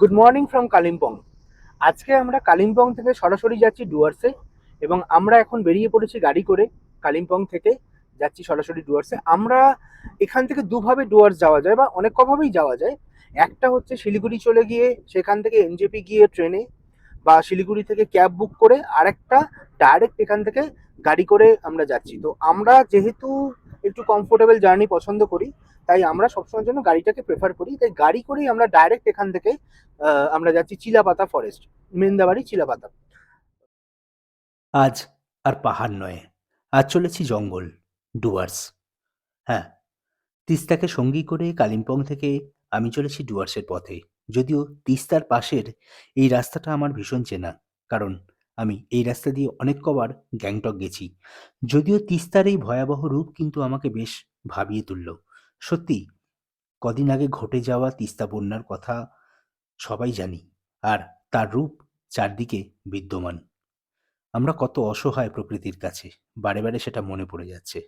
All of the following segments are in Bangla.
গুড মর্নিং ফ্রম কালিম্পং আজকে আমরা কালিম্পং থেকে সরাসরি যাচ্ছি ডুয়ার্সে এবং আমরা এখন বেরিয়ে পড়েছি গাড়ি করে কালিম্পং থেকে যাচ্ছি সরাসরি ডুয়ার্সে আমরা এখান থেকে দুভাবে ডুয়ার্স যাওয়া যায় বা অনেক কভাবেই যাওয়া যায়। একটা হচ্ছে শিলিগুড়ি চলে গিয়ে সেখান থেকে এনজেপি গিয়ে ট্রেনে বা শিলিগুড়ি থেকে ক্যাব বুক করে আরেকটা ডাইরেক্ট এখান থেকে গাড়ি করে আমরা যাচ্ছি। তো আমরা যেহেতু একটু কমফোর্টেবল জার্নি পছন্দ করি, তাই আমরা সবসময়ের জন্য গাড়িটাকে প্রেফার করি। তাই গাড়ি করেই আমরা ডাইরেক্ট এখান থেকে আমরা যাচ্ছি চিলাপাতা ফরেস্ট মেন্দাবাড়ি চিলাপাতা। আজ আর পাহাড় নয়, আজ চলেছি জঙ্গল, ডুয়ার্স। হ্যাঁ তিস্তাকে সঙ্গী করে কালিম্পং থেকে আমি চলেছি ডুয়ার্সের পথে। যদিও তিস্তার পাশের এই রাস্তাটা আমার ভীষণ চেনা, কারণ আমি এই রাস্তা দিয়ে অনেক কবার গ্যাংটক গেছি। যদিও তিস্তার এই ভয়াবহ রূপ কিন্তু আমাকে বেশ ভাবিয়ে তুলল। সত্যি, কদিন আগে ঘটে যাওয়া তিস্তা বন্যার কথা সবাই জানি, আর তার রূপ চারদিকে বিদ্যমান। আমরা কত অসহায় প্রকৃতির কাছে, বারে বারে সেটা মনে পড়ে যাচ্ছে।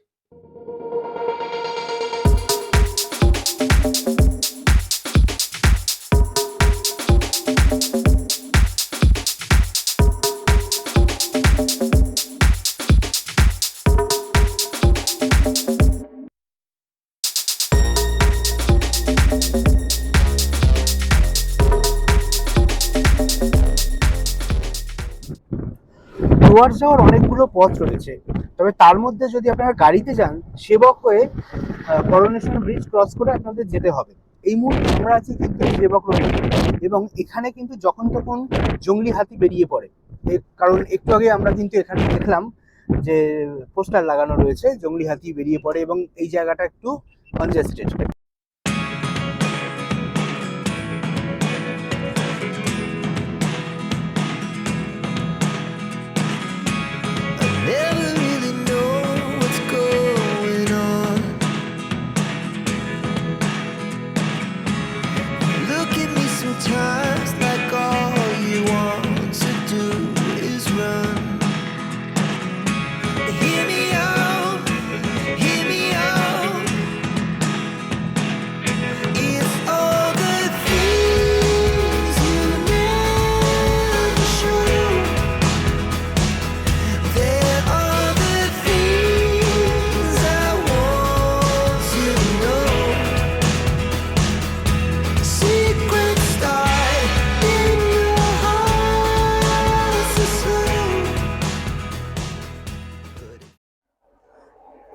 ডুয়ার্স যাওয়ার অনেকগুলো পথ রয়েছে। তবে তার মধ্যে যদি আপনারা গাড়িতে যান, সেবক হয়ে করোনেশন ব্রিজ ক্রস করে আপনাদের যেতে হবে। এই মুহূর্তে আমরা আছি কিন্তু সেবক রোডে এবং এখানে কিন্তু যখন তখন জঙ্গলি হাতি বেরিয়ে পড়ে। কারণ একটু আগে আমরা কিন্তু এখানে দেখলাম যে, পোস্টার লাগানো রয়েছে, জঙ্গলি হাতি বেরিয়ে পড়ে এবং এই জায়গাটা একটু কনজেস্টেড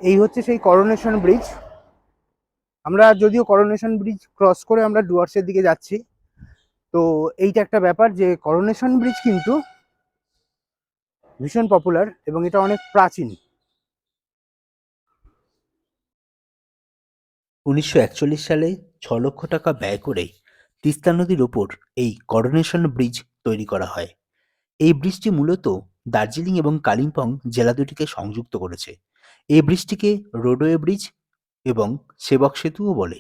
এই হচ্ছে সেই করোনেশন ব্রিজ আমরা যদিও করোনেশন ব্রিজ ক্রস করে আমরা ডুয়ার্সের দিকে যাচ্ছি। তো এইটা একটা ব্যাপার যে করোনেশন ব্রিজ কিন্তু ভীষণ পপুলার এবং এটা অনেক প্রাচীন। উনিশশো একচল্লিশ সালে ছ লক্ষ টাকা ব্যয় করে তিস্তা নদীর ওপর এই করোনেশন ব্রিজ তৈরি করা হয়। এই ব্রিজটি মূলত দার্জিলিং এবং কালিম্পং জেলা দুটিকে সংযুক্ত করেছে। এই ব্রিজটিকে রোডওয়ে ব্রিজ এবং সেবক সেতুও বলে।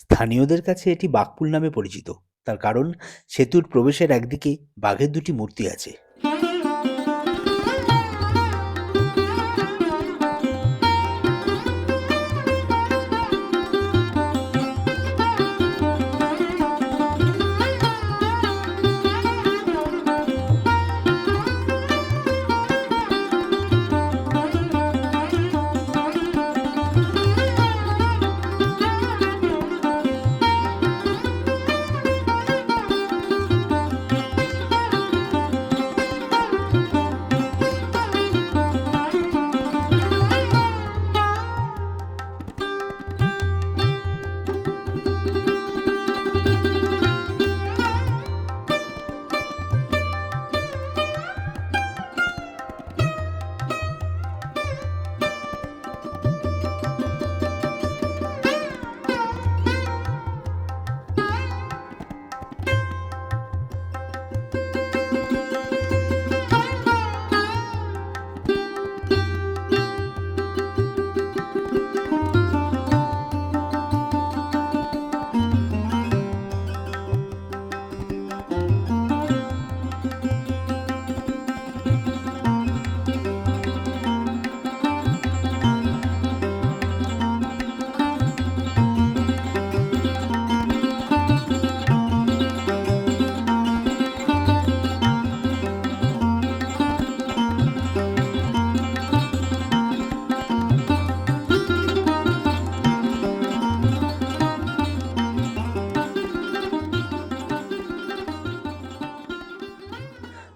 স্থানীয়দের কাছে এটি বাঘপুল নামে পরিচিত। তার কারণ, সেতুর প্রবেশের একদিকে বাঘের দুটি মূর্তি আছে।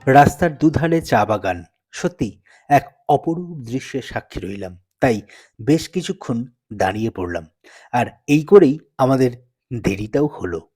রাস্তার দুধারে চা বাগান। সত্যি, এক অপরূপ দৃশ্যের সাক্ষী রইলাম। তাই বেশ কিছুক্ষণ দাঁড়িয়ে পড়লাম। আর এই করেই আমাদের দেরিটাও হলো।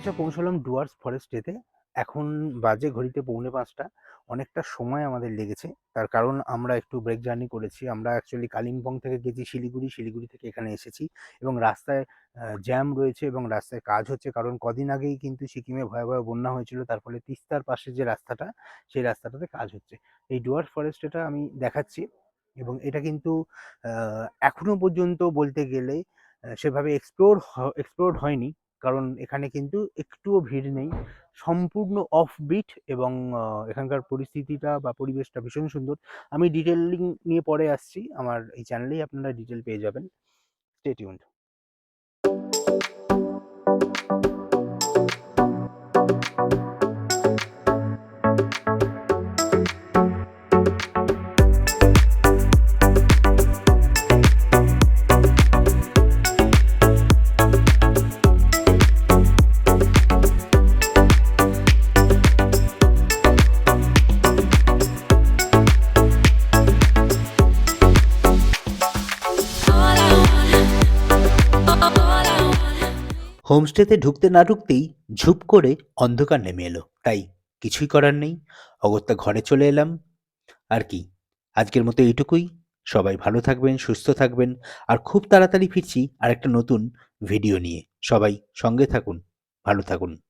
অবশেষে পৌঁছলাম ডুয়ার্স ফরেস্টেতে এখন বাজে ঘড়িতে পৌনে পাঁচটা। অনেকটা সময় আমাদের লেগেছে। তার কারণ আমরা একটু ব্রেক জার্নি করেছি। আমরা অ্যাকচুয়ালি কালিম্পং থেকে গেছি, শিলিগুড়ি। শিলিগুড়ি থেকে এখানে এসেছি এবং রাস্তায় জ্যাম রয়েছে এবং রাস্তায় কাজ হচ্ছে। কারণ কদিন আগেই কিন্তু সিকিমে ভয়াবহ বন্যা হয়েছিল। তার ফলে তিস্তার পাশে যে রাস্তাটা, সেই রাস্তাটাতে কাজ হচ্ছে। এই ডুয়ার্স ফরেস্ট এটা আমি দেখাচ্ছি এবং এটা কিন্তু এখনও পর্যন্ত বলতে গেলে সেভাবে এক্সপ্লোর এক্সপ্লোর হয়নি। কারণ এখানে কিন্তু একটুও ভিড় নেই। সম্পূর্ণ অফ বিট এবং এখানকার পরিস্থিতিটা বা পরিবেশটা ভীষণ সুন্দর। আমি ডিটেলিং নিয়ে পরে আসছি। আমার এই চ্যানেলেই আপনারা ডিটেল পেয়ে যাবেন। স্টে হোমস্টেতে ঢুকতে না ঢুকতেই ঝুপ করে অন্ধকার নেমে এলো। তাই কিছুই করার নেই। অগত্যা ঘরে চলে এলাম। আর কি? আজকের মতো এইটুকুই। সবাই ভালো থাকবেন, সুস্থ থাকবেন। আর খুব তাড়াতাড়ি ফিরছি আর একটা নতুন ভিডিও নিয়ে। সবাই সঙ্গে থাকুন, ভালো থাকুন।